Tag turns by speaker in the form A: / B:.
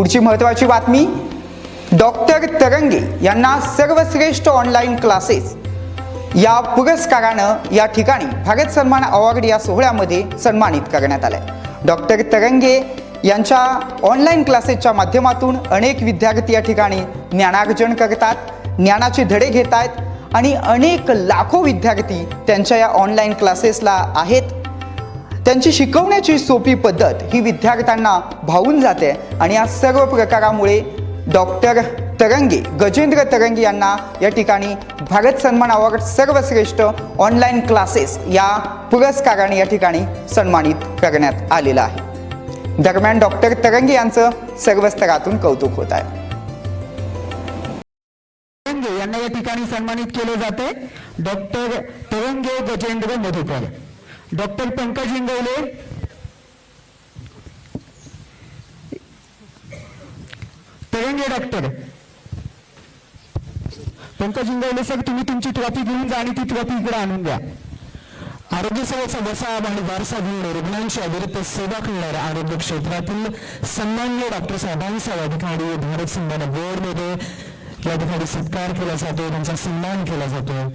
A: पुढची महत्त्वाची बातमी डॉक्टर तरंगे यांना सर्वश्रेष्ठ ऑनलाईन क्लासेस या पुरस्कारानं या ठिकाणी भारत सन्मान अवॉर्ड या सोहळ्यामध्ये सन्मानित करण्यात आलंय. डॉक्टर तरंगे यांच्या ऑनलाईन क्लासेसच्या माध्यमातून अनेक विद्यार्थी या ठिकाणी ज्ञानार्जन करतात ज्ञानाचे धडे घेत आहेत आणि अनेक लाखो विद्यार्थी त्यांच्या या ऑनलाईन क्लासेसला आहेत. त्यांची शिकवण्याची सोपी पद्धत ही विद्यार्थ्यांना भावून जाते आणि या सर्व प्रकारामुळे डॉक्टर तरंगे गजेंद्र तरंगे यांना या ठिकाणी भारत सन्मान अवॉर्ड सर्वश्रेष्ठ ऑनलाईन क्लासेस या पुरस्काराने या ठिकाणी सन्मानित करण्यात आलेलं आहे. दरम्यान डॉक्टर तरंगे यांचं सर्व स्तरातून कौतुक होत आहे.
B: तरंगे यांना या ठिकाणी सन्मानित केले जाते. Doctor Tarange Gajendra Madhukar. Doctor Pankaj Ingawale Tarange doctor. Pankaj Ingawale sir तुम्ही तुमची ट्रॉफी घेऊन जा आणि ती ट्रॉफी इकडे आणून द्या. आरोग्य सेवेचा वसाहत आणि वारसा घेऊन रुग्णांच्या विरुद्ध सेवा करणाऱ्या आरोग्य क्षेत्रातील सन्मान्य डॉक्टर साहेबांचा या ठिकाणी भारत सन्मान बोर्डमध्ये या ठिकाणी सत्कार केला जातो त्यांचा सन्मान केला जातो.